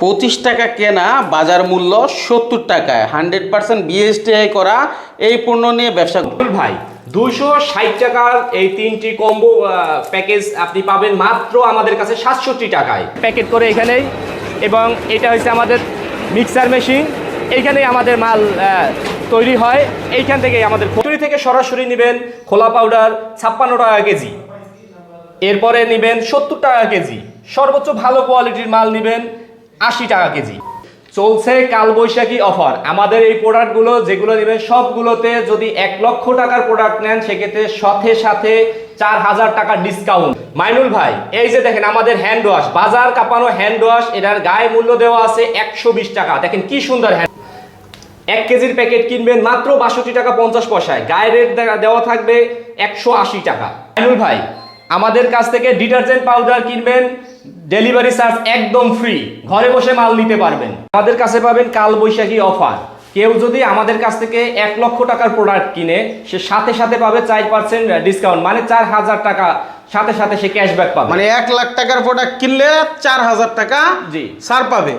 পঁচিশ টাকা কেনা বাজার মূল্য সত্তর টাকায়। হান্ড্রেড পার্সেন্ট বিএসটিআই করা এই পণ্য নিয়ে ব্যবসা ভাই দুশো ষাট টাকার এই তিনটি কম্বো প্যাকেজ আপনি পাবেন মাত্র আমাদের কাছে সাতষট্টি টাকায়। প্যাকেট করে এখানেই, এবং এটা হচ্ছে আমাদের মিক্সার মেশিন এইখানেই আমাদের মাল তৈরি হয়। এইখান থেকেই আমাদের ফ্যাক্টরি থেকে সরাসরি নেবেন খোলা পাউডার ছাপ্পান্ন টাকা কেজি। এরপরে নেবেন সত্তর টাকা কেজি। সর্বোচ্চ ভালো কোয়ালিটির মাল নেবেন আশি টাকা কেজি। চলছে কালবৈশাখী অফার। আমাদের এই প্রোডাক্টগুলো যেগুলো নেবেন, সবগুলোতে যদি এক লক্ষ টাকার প্রোডাক্ট নেন, সেক্ষেত্রে সাথে সাথে চার হাজার টাকার ডিসকাউন্ট মাইনুল ভাই, এই যে দেখেন আমাদের হ্যান্ড ওয়াশ বাজার কাঁপানো হ্যান্ড ওয়াশ এটার গায়ে মূল্য দেওয়া আছে একশো বিশ টাকা। দেখেন কি সুন্দর হ্যান্ড এক কেজির প্যাকেট কিনবেন মাত্র বাষট্টি টাকা পঞ্চাশ পয়সায়। গায়ে রেট দেওয়া থাকবে একশো আশি টাকা। মাইনুল ভাই, আমাদের কাছ থেকে ডিটারজেন্ট পাউডার কিনবেন ডেলিভারি চার্জ একদম ফ্রি ঘরে বসে মাল নিতে পারবেন। আমাদের কাছে পাবেন কাল বৈশাখী অফার কেউ যদি আমাদের কাছ থেকে এক লক্ষ টাকার প্রোডাক্ট কিনে সে সাথে সাথে পাবে চার পার্সেন্ট ডিসকাউন্ট মানে চার হাজার টাকা সাথে সাথে সে ক্যাশব্যাক পাবে। মানে এক লাখ টাকার প্রোডাক্ট কিনলে চার হাজার টাকা জি। ছাড় পাবে।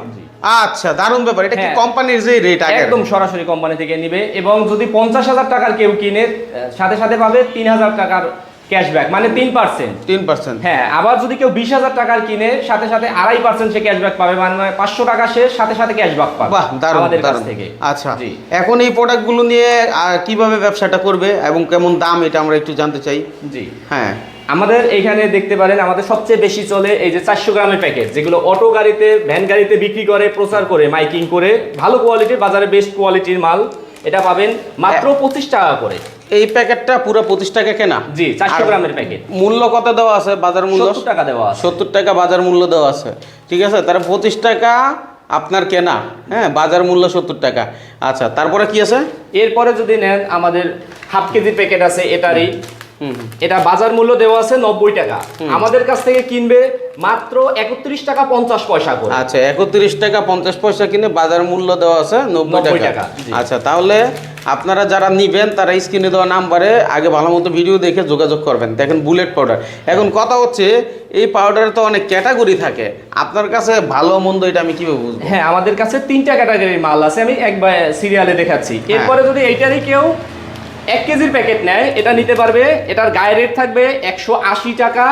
আচ্ছা দারুণ ব্যাপার। এটা কি হ্যাঁ। কোম্পানির যে রেট আগে একদম সরাসরি কোম্পানি থেকে নিবে এবং যদি পঞ্চাশ হাজার টাকার কেউ কিনে সাথে সাথে পাবে তিন হাজার টাকার ক্যাশব্যাক মানে তিন পার্সেন্ট তিন পার্সেন্ট হ্যাঁ আবার যদি কেউ বিশ হাজার টাকার কিনে সাথে সাথে আড়াই পার্সেন্ট সে ক্যাশব্যাক পাবে মানে পাঁচশো টাকা সে সাথে সাথে ক্যাশব্যাক পাবে বাহ দারুণ আমাদের কাছ থেকে। আচ্ছা জি। এখন এই প্রোডাক্টগুলো নিয়ে কীভাবে ব্যবসাটা করবে এবং কেমন দাম এটা আমরা একটু জানতে চাই। জি। হ্যাঁ। আমাদের এখানে দেখতে পারেন আমাদের সবচেয়ে বেশি চলে এই যে চারশো গ্রামের প্যাকেট যেগুলো অটো গাড়িতে ভ্যান গাড়িতে বিক্রি করে প্রচার করে মাইকিং করে ভালো কোয়ালিটির বাজারে বেস্ট কোয়ালিটির মাল এটা পাবেন মাত্র পঁচিশ টাকা করে। এই প্যাকেটটা পুরো পঁচিশ টাকা কেনা। জি চারশো গ্রামের প্যাকেট। মূল্য কত দেওয়া আছে? বাজার মূল্য? সত্তর টাকা দেওয়া আছে। সত্তর টাকা বাজার মূল্য দেওয়া আছে। ঠিক আছে? তার পঁচিশ টাকা আপনার কেনা। হ্যাঁ বাজার মূল্য সত্তর টাকা। আচ্ছা তারপরে কি আছে? এরপরে যদি নেন আমাদের হাফ কেজি প্যাকেট আছে এটারই। এটা বাজার মূল্য দেওয়া আছে নব্বই টাকা। আমাদের কাছ থেকে কিনবে মাত্র একত্রিশ টাকা পঞ্চাশ পয়সা করে। আচ্ছা একত্রিশ টাকা পঞ্চাশ পয়সা কিনে বাজার মূল্য দেওয়া আছে নব্বই 90 টাকা। টাকা, আচ্ছা তাহলে আপনারা যারা নিবেন তারা স্ক্রিনে দেওয়া নাম্বারে আগে ভালো মতো ভিডিও দেখে যোগাযোগ করবেন। দেখেন বুলেট পাউডার এখন কথা হচ্ছে এই পাউডারে তো অনেক ক্যাটাগরি থাকে। আপনার কাছে ভালো মন্দ এটা আমি কীভাবে বুঝব? হ্যাঁ আমাদের কাছে তিনটা ক্যাটাগরির মাল আছে আমি একবার সিরিয়ালে দেখাচ্ছি। হ্যাঁ। এরপরে যদি এইটারই কেউ এক কেজির প্যাকেট নেয় এটা নিতে পারবে এটার গায়ে রেট থাকবে একশো আশি টাকা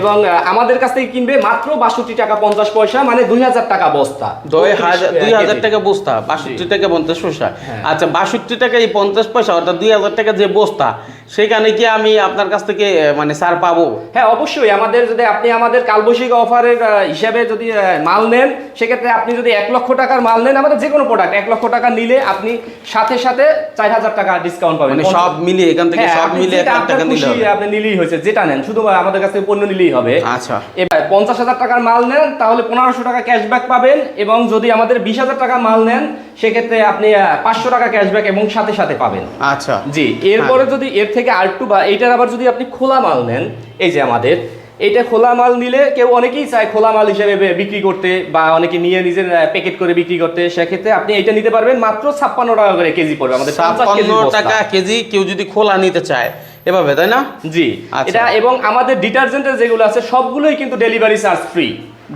এবং আমাদের কাছ থেকে কিনবে মাত্র বাষট্টি টাকা পঞ্চাশ পয়সা মানে দুই হাজার টাকা বস্তা। দুই হাজার। টাকা বস্তা বাষট্টি টাকা পঞ্চাশ পয়সা। হ্যাঁ। আচ্ছা বাষট্টি টাকা এই পঞ্চাশ পয়সা অর্থাৎ দুই হাজার টাকা যে বস্তা সেখানে কি আমি আপনার কাছ থেকে মানে ছাড় পাবো? হ্যাঁ অবশ্যই আমাদের যদি আপনি আমাদের কালবৈশাখী অফারের হিসাবে যদি মাল নেন সেক্ষেত্রে আপনি যদি এক লক্ষ টাকার মাল নেন আমাদের যে কোনো প্রোডাক্ট এক লক্ষ টাকা নিলে আপনি সাথে সাথে চার হাজার টাকা ডিসকাউন্ট পাবেন। মানে সব মিলিয়ে এখান থেকে হ্যাঁ, সব মিলিয়ে এক লাখ টাকা নিলে হবে। আপনি নিলেই হয়েছে যেটা নেন শুধু আমাদের কাছ পণ্য নিলেই হবে। আচ্ছা। এবার পঞ্চাশ হাজার টাকার মাল নেন তাহলে পনেরোশো টাকা ক্যাশব্যাক পাবেন এবং যদি আমাদের বিশ হাজার টাকা মাল নেন সেক্ষেত্রে আপনি পাঁচশো টাকা ক্যাশব্যাক এবং সাথে সাথে পাবেন। আচ্ছা। জি এরপরে যদি এর থেকে আর টু বা এইটার আবার যদি আপনি খোলা মাল নেন এই যে আমাদের এইটা খোলা মাল নিলে কেউ অনেকেই চায় খোলা মাল হিসেবে বিক্রি করতে বা অনেকে নিয়ে নিজের প্যাকেট করে বিক্রি করতে। সেক্ষেত্রে আপনি এটা নিতে পারবেন মাত্র ছাপ্পান্ন টাকা করে কেজি পড়বে আমাদের ছাপ্পান্ন টাকা কেজি কেউ যদি খোলা নিতে চায় এভাবে তাই না? জি। আচ্ছা। এটা এবং আমাদের ডিটারজেন্টের যেগুলো আছে সবগুলোই কিন্তু ডেলিভারি চার্জ ফ্রি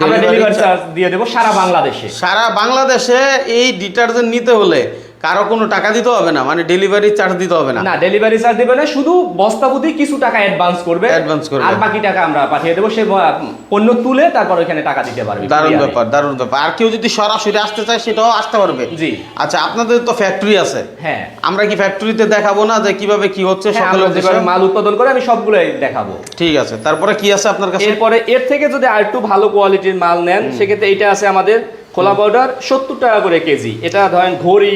আমরা ডেলিভারি চার্জ দিয়ে দেবো সারা বাংলাদেশে। সারা বাংলাদেশে এই ডিটারজেন্ট নিতে হলে কারও কোনো টাকা দিতে হবে না মানে ডেলিভারি চার্জ দিতে হবে না। না ডেলিভারি চার্জ দেবে না শুধু বস্তা প্রতি কিছু টাকা অ্যাডভান্স করবে অ্যাডভান্স করবে। আর বাকি টাকা আমরা পাঠিয়ে দেবো সে পণ্য তুলে তারপর ওখানে টাকা দিতে পারবে। দারুণ ব্যাপার দারুণ ব্যাপার। আর কেউ যদি সরাসরি আসতে চায় সেটাও আসতে পারবে। জি। আচ্ছা আপনাদের তো ফ্যাক্টরি আছে। হ্যাঁ। আমরা কি ফ্যাক্টরিতে দেখাবো না যে কীভাবে কি হচ্ছে হ্যাঁ, যেভাবে মাল উৎপাদন করে আমি সবগুলোই দেখাবো। ঠিক আছে তারপরে কি আছে আপনার কাছে? এরপরে এর থেকে যদি আর একটু ভালো কোয়ালিটির মাল নেন সেক্ষেত্রে এটা আছে আমাদের খোলা পাউডার সত্তর টাকা করে কেজি। এটা ধরেন ঘড়ি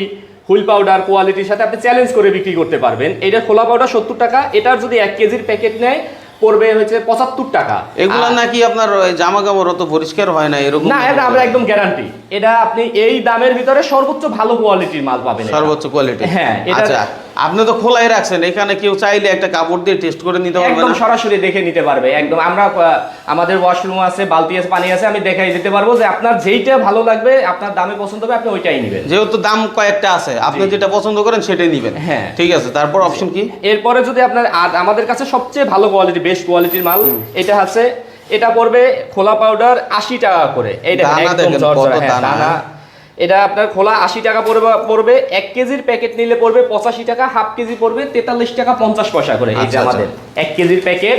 হুইল পাউডার কোয়ালিটির সাথে আপনি চ্যালেঞ্জ করে বিক্রি করতে পারবেন। এটা খোলা পাউডার সত্তর টাকা এটার যদি এক কেজির প্যাকেট নেয় পড়বে হচ্ছে পঁচাত্তর টাকা। এগুলো নাকি আপনার জামা কাপড় অত পরিষ্কার হয় না এরকম না এটা আমরা একদম গ্যারান্টি এটা আপনি এই দামের ভিতরে সর্বোচ্চ ভালো কোয়ালিটির মাল পাবেন সর্বোচ্চ কোয়ালিটি হ্যাঁ, এটা- আচ্ছা আপনি তো খোলাই রাখছেন এখানে কেউ চাইলে একটা কাপড় দিয়ে টেস্ট করে নিতে পারবে একদম সরাসরি দেখে নিতে পারবে একদম। আমরা আমাদের ওয়াশরুম আছে বালতি আছে পানি আছে আমি দেখাই দিতে পারব যে আপনার যেইটা ভালো লাগবে আপনার দামে পছন্দ হবে আপনি ওইটাই নেবেন। যেহেতু দাম কয়েকটা আছে আপনি যেটা পছন্দ করেন সেটাই নিবেন। হ্যাঁ। ঠিক আছে তারপর অপশন কি? এরপরে যদি আপনার আমাদের কাছে সবচেয়ে ভালো কোয়ালিটি বেস্ট কোয়ালিটির মাল এটা আছে এটা পড়বে খোলা পাউডার আশি টাকা করে। এইটা একদম হ্যাঁ, দানা। এটা আপনার খোলা আশি টাকা পড়বে পড়বে এক কেজির প্যাকেট নিলে পড়বে পঁচাশি টাকা হাফ কেজি পড়বে তেতাল্লিশ টাকা পঞ্চাশ পয়সা করে এই যে আচ্ছা, আচ্ছা। আমাদের এক কেজির প্যাকেট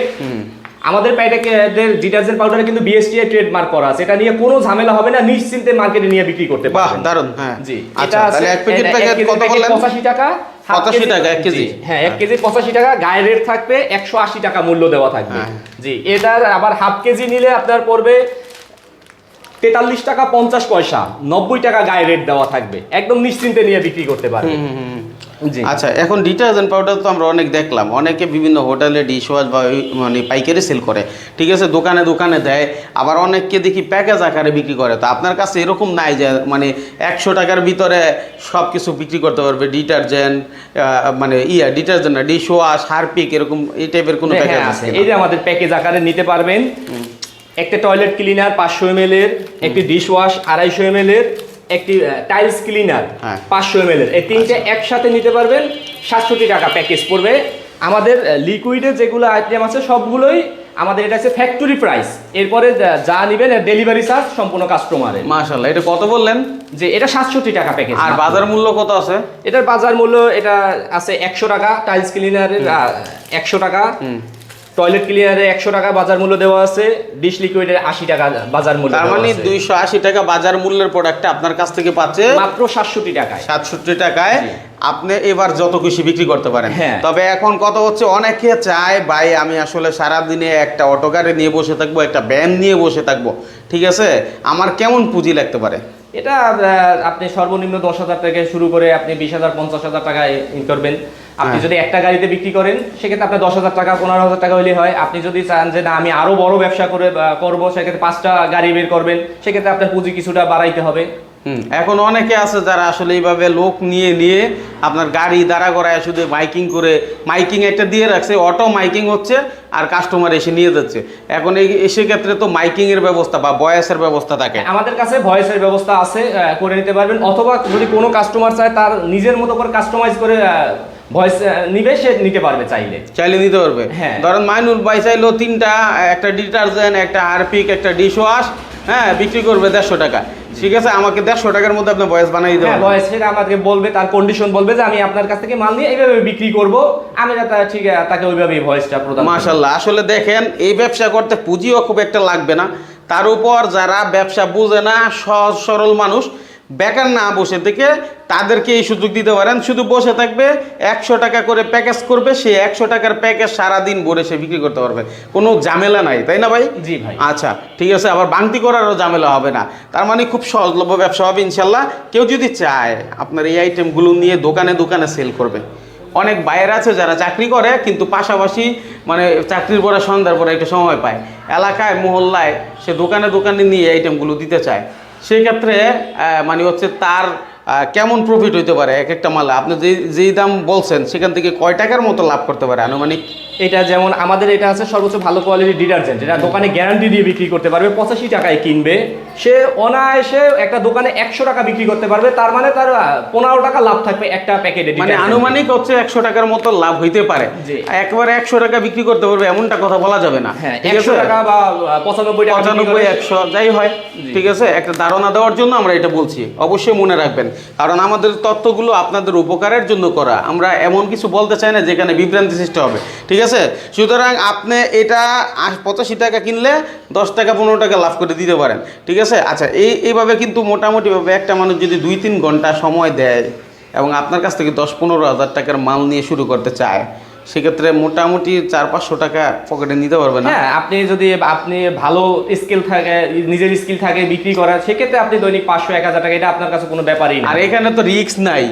আমাদের প্যাকেটের ডিটারজেন্ট পাউডারে কিন্তু বিএসটিআই ট্রেডমার্ক করা আছে। এটা নিয়ে কোনো ঝামেলা হবে না নিশ্চিন্তে মার্কেটে নিয়ে বিক্রি করতে বাহ পারবেন। দারুণ হ্যাঁ। জি আচ্ছা তাহলে এক প্যাকেট প্যাকেট কত বললেন? পঁচাশি টাকা 85 টাকা, এক কেজি। হ্যাঁ এক কেজি পঁচাশি টাকা গায়ে রেট থাকবে একশো আশি টাকা মূল্য দেওয়া থাকবে। হ্যাঁ। জি এটার আবার হাফ কেজি নিলে আপনার পড়বে তেতাল্লিশ টাকা পঞ্চাশ পয়সা নব্বই টাকা গায়ে রেট দেওয়া থাকবে। একদম নিশ্চিন্তে নিয়ে বিক্রি করতে পারবে। আচ্ছা এখন ডিটারজেন্ট পাউডার তো আমরা অনেক দেখলাম। অনেকে বিভিন্ন হোটেলে ডিশ ওয়াশ বা মানে পাইকারি সেল করে। ঠিক আছে দোকানে দোকানে দেয়। আবার অনেককে দেখি প্যাকেজ আকারে বিক্রি করে। তো আপনার কাছে এরকম নাই যে মানে একশো টাকার ভিতরে সব কিছু বিক্রি করতে পারবে? ডিটারজেন্ট মানে ইয়া ডিটারজেন্ট না ডিশ ওয়াশ হারপিক এরকম এই টাইপের কোনো প্যাকেজ হ্যাঁ, আছে আছে। এই যে আমাদের প্যাকেজ আকারে নিতে পারবেন। একটা টয়লেট ক্লিনার পাঁচশো এম এর একটি ডিশ ওয়াশ আড়াইশো এম এর একটি টাইলস ক্লিনার হ্যাঁ। পাঁচশো এম এর। এই তিনটে একসাথে নিতে পারবেন সাতষট্টি টাকা প্যাকেজ পড়বে। আমাদের লিকুইডে যেগুলো আইটেম আছে সবগুলোই আমাদের এটা আছে ফ্যাক্টরি প্রাইস এরপরে যা- যা নেবেন ডেলিভারি চার্জ সম্পূর্ণ কাস্টমারের মাশাল্লাহ এটা কত বললেন? যে এটা সাতষট্টি টাকা প্যাকেজ আর বাজার মূল্য কত আছে? এটার বাজার মূল্য এটা আছে একশো টাকা টাইলস ক্লিনারের একশো টাকা। টয়লেট ক্লিনারে একশো টাকা বাজার মূল্য দেওয়া আছে ডিশ লিকুইডের আশি টাকা বাজার মূল্য তার মানে দুইশো আশি টাকা বাজার মূল্যের প্রোডাক্টটা আপনার কাছ থেকে পাচ্ছে মাত্র সাতষট্টি টাকায়। সাতষট্টি টাকায়। আপনি এবার যত খুশি বিক্রি করতে পারেন। হ্যাঁ। তবে এখন কত হচ্ছে অনেকে চায় ভাই আমি আসলে সারা দিনে একটা অটো গাড়ি নিয়ে বসে থাকব একটা ব্যান নিয়ে বসে থাকব। ঠিক আছে? আমার কেমন পুঁজি লাগতে পারে? এটা আপনি সর্বনিম্ন দশ হাজার থেকে শুরু করে আপনি বিশ হাজার পঞ্চাশ হাজার টাকায় ইন করবেন। আপনি হ্যাঁ। যদি একটা গাড়িতে বিক্রি করেন সেক্ষেত্রে আপনার দশ হাজার টাকা পনেরো হাজার টাকা হলে হয়। আপনি যদি চান যে না আমি আরও বড় ব্যবসা করে করব সেক্ষেত্রে পাঁচটা গাড়ি বের করবেন। সেক্ষেত্রে আপনার পুঁজি কিছুটা বাড়াইতে হবে। এখন অনেকে আছে যারা আসলে এইভাবে লোক নিয়ে নিয়ে আপনার গাড়ি দাঁড়া করায় শুধু মাইকিং করে মাইকিং একটা দিয়ে রাখছে অটো মাইকিং হচ্ছে আর কাস্টমার এসে নিয়ে যাচ্ছে। এখন এই সেক্ষেত্রে তো মাইকিং এর ব্যবস্থা বা বয়সের ব্যবস্থা থাকে। আমাদের কাছে ভয়েসের ব্যবস্থা আছে করে নিতে পারবেন। অথবা যদি কোনো কাস্টমার চায় তার নিজের মতো করে কাস্টমাইজ করে ভয়েস নিবে সে নিতে পারবে চাইলে। চাইলে নিতে পারবে। হ্যাঁ। ধরেন মাইনুল ভাই চাইলো তিনটা একটা ডিটারজেন্ট একটা হারপিক একটা ডিশ ওয়াশ হ্যাঁ বিক্রি করবে দেড়শো টাকা। ঠিক আছে আমাকে দেড়শো টাকার মধ্যে আপনি বয়স বানিয়ে দিতে হ্যাঁ ভয়েস সেটা আমাকে বলবে তার কন্ডিশন বলবে যে আমি আপনার কাছ থেকে মাল নিয়ে এইভাবে বিক্রি করব। আমি ঠিক আছে, তাকে ওইভাবেই ভয়েসটা প্রদান। মাশাল্লাহ আসলে দেখেন এই ব্যবসা করতে পুঁজিও খুব একটা লাগবে না। তার উপর যারা ব্যবসা বুঝে না সহজ সরল মানুষ বেকার না বসে থেকে তাদেরকে এই সুযোগ দিতে পারেন। শুধু বসে থাকবে একশো টাকা করে প্যাকেজ করবে সেই একশো টাকার প্যাকেজ সারাদিন ভরে সে বিক্রি করতে পারবে। কোনো ঝামেলা নাই তাই না ভাই? জি ভাই। আচ্ছা ঠিক আছে আবার বাংতি করারও ঝামেলা হবে না। তার মানে খুব সহজলভ্য ব্যবসা হবে ইনশাল্লাহ। কেউ যদি চায় আপনার এই আইটেমগুলো নিয়ে দোকানে দোকানে সেল করবে। অনেক বাইরে আছে যারা চাকরি করে কিন্তু পাশাপাশি মানে চাকরির পরে সন্ধ্যার পরে একটা সময় পায়। এলাকায় মহল্লায় সে দোকানে দোকানে নিয়ে আইটেমগুলো দিতে চায়। সেই ক্ষেত্রে মানে হচ্ছে তার কেমন প্রফিট হইতে পারে? এক একটা মালে। আপনি যে যেই দাম বলছেন সেখান থেকে কয় টাকার মতো লাভ করতে পারে আনুমানিক? এটা যেমন আমাদের এটা আছে সর্বোচ্চ ভালো কোয়ালিটির ডিটারজেন্ট এটা দোকানে গ্যারান্টি দিয়ে বিক্রি করতে পারবে পঁচাশি টাকায় কিনবে। সে অনায়াসে একটা দোকানে একশো টাকা বিক্রি করতে পারবে তার মানে তার পনেরো টাকা লাভ থাকবে একটা প্যাকেটে মানে আনুমানিক হচ্ছে একশো টাকার মতো লাভ হইতে পারে। একবারে একশো টাকা বিক্রি করতে পারবে এমনটা কথা বলা যাবে না। হ্যাঁ একশো টাকা বা পঁচানব্বই টাকা পঁচানব্বই একশো যাই হয়। ঠিক আছে? একটা ধারণা দেওয়ার জন্য আমরা এটা বলছি। অবশ্যই মনে রাখবেন। কারণ আমাদের তথ্যগুলো আপনাদের উপকারের জন্য করা। আমরা এমন কিছু বলতে চাই না যেখানে বিভ্রান্তি সৃষ্টি হবে। ঠিক আছে? সুতরাং আপনি এটা পঁচাশি টাকা কিনলে দশ টাকা, পনেরো টাকা লাভ করে দিতে পারেন। ঠিক আছে? আচ্ছা এই, এইভাবে কিন্তু মোটামুটিভাবে একটা মানুষ যদি দুই, তিন ঘণ্টা সময় দেয় এবং আপনার কাছ থেকে দশ, পনেরো হাজার টাকার মাল নিয়ে শুরু করতে চায় সেক্ষেত্রে মোটামুটি চার পাঁচশো টাকা পকেটে নিতে পারবেন না। হ্যাঁ আপনি যদি আপনি ভালো স্কিল থাকে নিজের স্কিল থাকে বিক্রি করা সেক্ষেত্রে আপনি দৈনিক পাঁচশো এক হাজার টাকা এটা আপনার কাছে কোনো ব্যাপারই না। আর এখানে তো রিস্ক নাই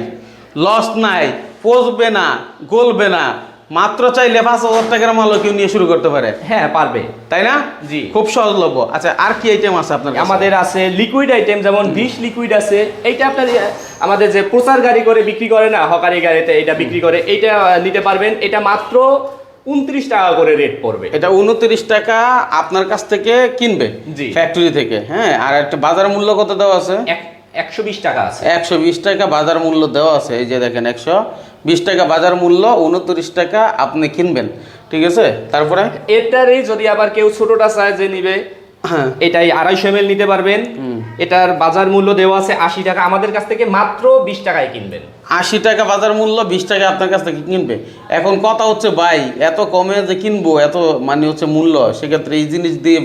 লস নাই পচবে না গলবে না। মাত্র চাইলে পাঁচ হাজার টাকার মালও কেউ নিয়ে শুরু করতে পারে। হ্যাঁ পারবে। তাই না? জি। খুব সহজলভ্য। আচ্ছা আর কি আইটেম আছে আপনার আমাদের আছে লিকুইড আইটেম যেমন ডিশ লিকুইড আছে। এইটা আপনার আমাদের যে প্রচার গাড়ি করে বিক্রি করে না হকারি গাড়িতে এটা বিক্রি করে এইটা নিতে পারবেন। এটা মাত্র উনত্রিশ টাকা করে রেট পড়বে। এটা উনত্রিশ টাকা আপনার কাছ থেকে কিনবে জি। ফ্যাক্টরি থেকে হ্যাঁ? আর একটা বাজার মূল্য কত দেওয়া আছে? একশো বিশ টাকা আছে। একশো বিশ টাকা বাজার মূল্য দেওয়া আছে। এই যে দেখেন একশো বিশ টাকা বাজার মূল্য, উনত্রিশ টাকা আপনি কিনবেন। ঠিক আছে? তারপরে? এটারই যদি আবার কেউ ছোটটা চায় যে নিবে এটাই আড়াইশো এম নিতে পারবেন। এটার বাজার মূল্য দেওয়া আছে আশি টাকা। আমাদের কাছ থেকে মাত্র বিশ টাকায় কিনবেন। আশি টাকা বাজার মূল্য বিশ টাকা আপনার কাছ থেকে কিনবে। এখন কথা হচ্ছে ভাই এত কমে যে কিনবো এত মানে হচ্ছে মূল্য সেক্ষেত্রে এই জিনিস দিয়ে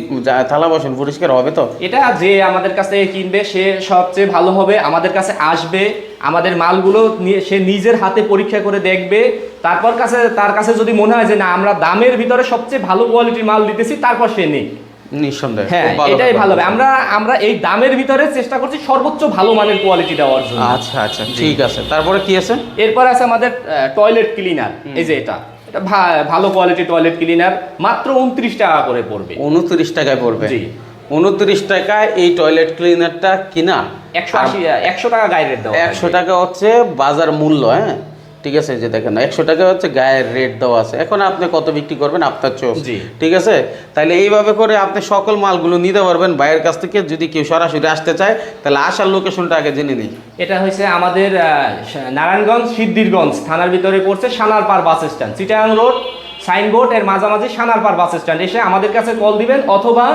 থালা বাসন পরিষ্কার হবে তো? এটা যে আমাদের কাছ থেকে কিনবে সে সবচেয়ে ভালো হবে। আমাদের কাছে আসবে। আমাদের মালগুলো নিয়ে- সে নিজের হাতে পরীক্ষা করে দেখবে। তারপর কাছে তার কাছে যদি মনে হয় যে না আমরা দামের ভিতরে সবচেয়ে ভালো কোয়ালিটির মাল দিতেছি তারপর সে নেই নিঃসন্দেহে হ্যাঁ এটাই ভালো হবে। আমরা আমরা এই দামের ভিতরে চেষ্টা করছি সর্বোচ্চ ভালো মানের কোয়ালিটি দেওয়ার জন্য। আচ্ছা আচ্ছা ঠিক আছে। তারপরে কি আছে? এরপর আছে আমাদের টয়লেট ক্লিনার এই যে এটা। এটা ভালো কোয়ালিটি টয়লেট ক্লিনার মাত্র উনত্রিশ টাকা করে পড়বে। উনত্রিশ টাকায় পড়বে। জি। উনত্রিশ টাকায় এই টয়লেট ক্লিনারটা কিনা? একশো আশি একশো টাকা রেট দেওয়া একশো টাকা হচ্ছে বাজার মূল্য হ্যাঁ? ঠিক আছে যে দেখেন একশো টাকা হচ্ছে গায়ের রেট দেওয়া আছে। এখন আপনি কত বিক্রি করবেন? আপনার চোখ। ঠিক আছে? তাহলে এইভাবে করে আপনি সকল মালগুলো নিতে পারবেন বাইরের কাছ থেকে। যদি কেউ সরাসরি আসতে চায় তাহলে আসার লোকেশনটা আগে জেনে নিই। এটা হয়েছে আমাদের নারায়ণগঞ্জ সিদ্ধিরগঞ্জ। থানার ভিতরে পড়ছে Sanarpar bus stand Chittagong road. Signboard এর মাঝামাঝি সানারপাড় বাস স্ট্যান্ড এসে আমাদের কাছে কল দিবেন অথবা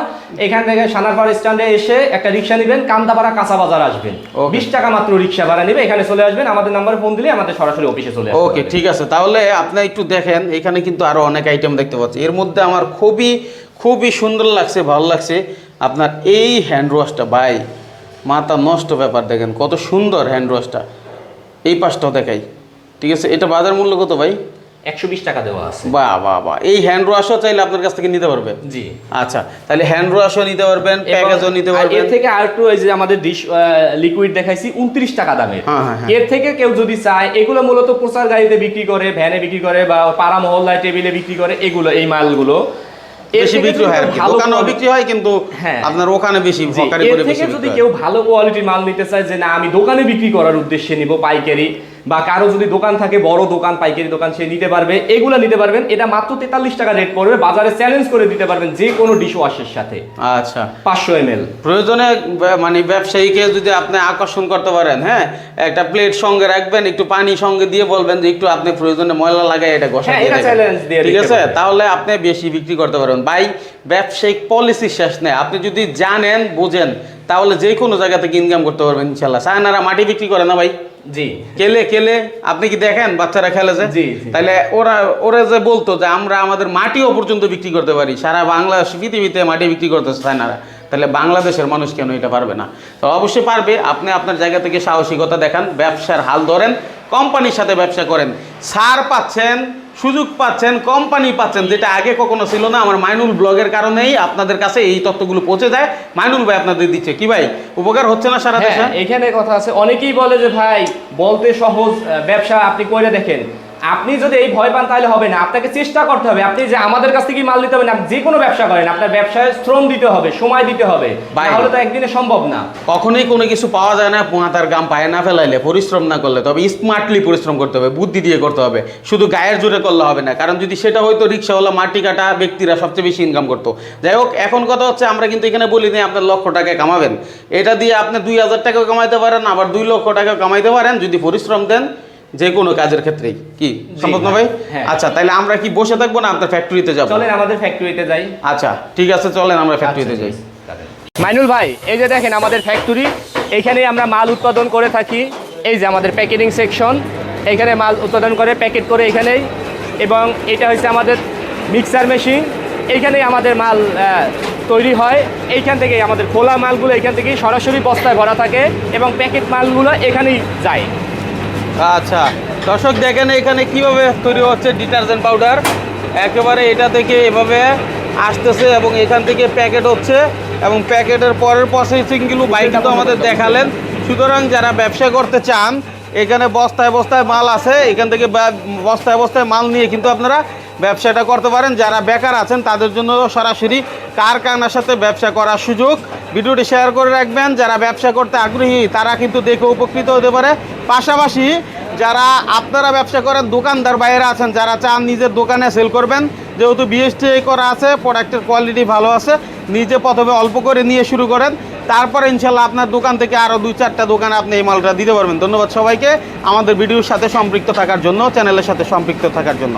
এখান থেকে সানারপাড় স্ট্যান্ডে এসে একটা রিক্সা নেবেন কান্দাপাড়া কাঁচা বাজার আসবেন. বিশ টাকা মাত্র রিক্সা ভাড়া নেবে এখানে চলে আসবেন আমাদের নাম্বারে ফোন দিলে আমাদের সরাসরি অফিসে চলে ওকে ঠিক আছে। তাহলে আপনি একটু দেখেন এখানে কিন্তু আরও অনেক আইটেম দেখতে পাচ্ছি। এর মধ্যে আমার খুবই খুবই সুন্দর লাগছে ভালো লাগছে। আপনার এই হ্যান্ড ওয়াশটা ভাই মাথা নষ্ট ব্যাপার দেখেন কত সুন্দর হ্যান্ড ওয়াশটা এই পাশটাও দেখাই। ঠিক আছে এটা বাজার মূল্য কত ভাই? একশো বিশ টাকা দেওয়া আছে। বাহ বাহ বাহ। এই হ্যান্ড ওয়াশও চাইলে আপনার কাছ থেকে নিতে পারবে জি। আচ্ছা তাহলে হ্যান্ড ওয়াশও নিতে পারবেন প্যাকেজও নিতে পারবেন এর থেকে আর একটু এই যে আমাদের ডিশ লিকুইড দেখাইছি উনত্রিশ টাকা দামের। হ্যাঁ, হ্যাঁ, হ্যাঁ। এর থেকে কেউ যদি চায় এগুলো মূলত প্রচার গাড়িতে বিক্রি করে ভ্যানে বিক্রি করে বা পাড়া মহল্লায় টেবিলে বিক্রি করে এগুলো এই মালগুলো। বেশি বিক্রি হয় দোকানেও বিক্রি হয় কিন্তু। আপনার ওখানে বেশি জি, করে বেশি যদি কেউ ভালো কোয়ালিটির মাল নিতে চায় যে না আমি দোকানে বিক্রি করার উদ্দেশ্যে নিব পাইকারি। বা কারও যদি দোকান থাকে বড় দোকান পাইকারি দোকান সে নিতে পারবে। এগুলো নিতে পারবেন। এটা মাত্র তেতাল্লিশ টাকা রেট পড়বে। বাজারে চ্যালেঞ্জ করে দিতে পারবেন যে কোনো ডিশ ওয়াশের সাথে। আচ্ছা। পাঁচশো এম প্রয়োজনে মানে ব্যবসায়ীকে যদি আপনি আকর্ষণ করতে পারেন হ্যাঁ? একটা প্লেট সঙ্গে রাখবেন একটু পানি সঙ্গে দিয়ে বলবেন যে একটু আপনি প্রয়োজনে ময়লা লাগাই এটা ঘষা হ্যাঁ, দিয়ে ঠিক আছে? তাহলে আপনি বেশি বিক্রি করতে পারবেন। ভাই ব্যবসায়িক পলিসি শেষ নেই। আপনি যদি জানেন বুঝেন তাহলে যে কোনো জায়গা থেকে ইনকাম করতে পারবেন ইনশাল্লাহ সায়নারা মাটি বিক্রি করে না ভাই? জি। কেলে কেলে? আপনি কি দেখেন? বাচ্চারা খেলে যে? জি, জি। তাহলে ওরা ওরা যে বলতো যে আমরা আমাদের মাটিও পর্যন্ত বিক্রি করতে পারি সারা বাংলাদেশ পৃথিবীতে মাটি বিক্রি করতে চায় না তাহলে বাংলাদেশের মানুষ কেন এটা পারবে না? তো অবশ্যই পারবে আপনি আপনার জায়গা থেকে সাহসিকতা দেখান ব্যবসার হাল ধরেন কোম্পানির সাথে ব্যবসা করেন। সার পাচ্ছেন সুযোগ পাচ্ছেন কোম্পানি পাচ্ছেন যেটা আগে কখনো ছিল না। আমার মাইনুল ব্লগের কারণেই আপনাদের কাছে এই তথ্যগুলো পৌঁছে যায়। মাইনুল ভাই আপনাদের দিচ্ছে। কি ভাই উপকার হচ্ছে না সারা দেশে? হ্যাঁ এখানে কথা আছে। অনেকেই বলে যে ভাই বলতে সহজ ব্যবসা আপনি করে দেখেন। আপনি যদি এই ভয় পান তাহলে হবে না। আপনাকে চেষ্টা করতে হবে। আপনি যে আমাদের কাছ থেকে মাল দিতে হবে না যে কোনো ব্যবসা করেন আপনার ব্যবসায় শ্রম দিতে হবে সময় দিতে হবে। তাহলে তো একদিনে সম্ভব না। কখনোই কোনো কিছু পাওয়া যায় না পোঁয়াতার গাম পায়ে না ফেলাইলে পরিশ্রম না করলে। তবে স্মার্টলি পরিশ্রম করতে হবে বুদ্ধি দিয়ে করতে হবে। শুধু গায়ের জোরে করলে হবে না কারণ যদি সেটা হয়তো রিক্সাওয়ালা মাটি কাটা ব্যক্তিরা সবচেয়ে বেশি ইনকাম করতো। যাই হোক এখন কথা হচ্ছে আমরা কিন্তু এখানে বলি নি আপনার লক্ষ টাকা কামাবেন। এটা দিয়ে আপনি দুই হাজার টাকাও কামাইতে পারেন আবার দুই লক্ষ টাকা কামাইতে পারেন যদি পরিশ্রম দেন যে কোনো কাজের ক্ষেত্রেই। কি? সম্ভব না ভাই? হ্যাঁ। আচ্ছা তাহলে আমরা কি বসে থাকব না আপনার ফ্যাক্টরিতে যাব? চলেন আমাদের ফ্যাক্টরিতে যাই। আচ্ছা ঠিক আছে চলেন আমরা ফ্যাক্টরিতে যাই। মাইনুল ভাই এই যে দেখেন আমাদের ফ্যাক্টরি এইখানেই আমরা মাল উৎপাদন করে থাকি। এই যে আমাদের প্যাকেটিং সেকশন এখানে মাল উৎপাদন করে প্যাকেট করে এখানেই। এবং এটা হচ্ছে আমাদের মিক্সার মেশিন এইখানেই আমাদের মাল তৈরি হয়। এইখান থেকেই আমাদের খোলা মালগুলো এখান থেকেই সরাসরি বস্তায় ভরা থাকে এবং প্যাকেট মালগুলো এখানেই যায়। আচ্ছা দর্শক দেখেন এখানে কীভাবে তৈরি হচ্ছে ডিটারজেন্ট পাউডার। একেবারে এটা থেকে এভাবে আসতেছে এবং এখান থেকে প্যাকেট হচ্ছে এবং প্যাকেটের পরের প্রসেসিংগুলো বাইক তো আমাদের দেখালেন। সুতরাং যারা ব্যবসা করতে চান, এখানে বস্তায় বস্তায় মাল আছে, এখান থেকে বস্তায় বস্তায় মাল নিয়ে কিন্তু আপনারা ব্যবসাটা করতে পারেন। যারা বেকার আছেন, তাদের জন্য সরাসরি কারখানার সাথে ব্যবসা করার সুযোগ। ভিডিওটি শেয়ার করে রাখবেন। যারা ব্যবসা করতে আগ্রহী, তারা কিন্তু দেখে উপকৃত হতে পারে। পাশাপাশি যারা আপনারা ব্যবসা করেন, দোকানদার বাইরে আছেন, যারা চান নিজের দোকানে সেল করবেন, যেহেতু বিএসটি করা আছে, প্রোডাক্টের কোয়ালিটি ভালো আছে, নিজে প্রথমে অল্প করে নিয়ে শুরু করেন। তারপরে ইনশাল্লাহ আপনার দোকান থেকে আরও দুই, চারটা দোকানে আপনি এই মালটা দিতে পারবেন। ধন্যবাদ সবাইকে। আমাদের ভিডিওর সাথে সম্পৃক্ত থাকার জন্য, চ্যানেলের সাথে সম্পৃক্ত থাকার জন্য।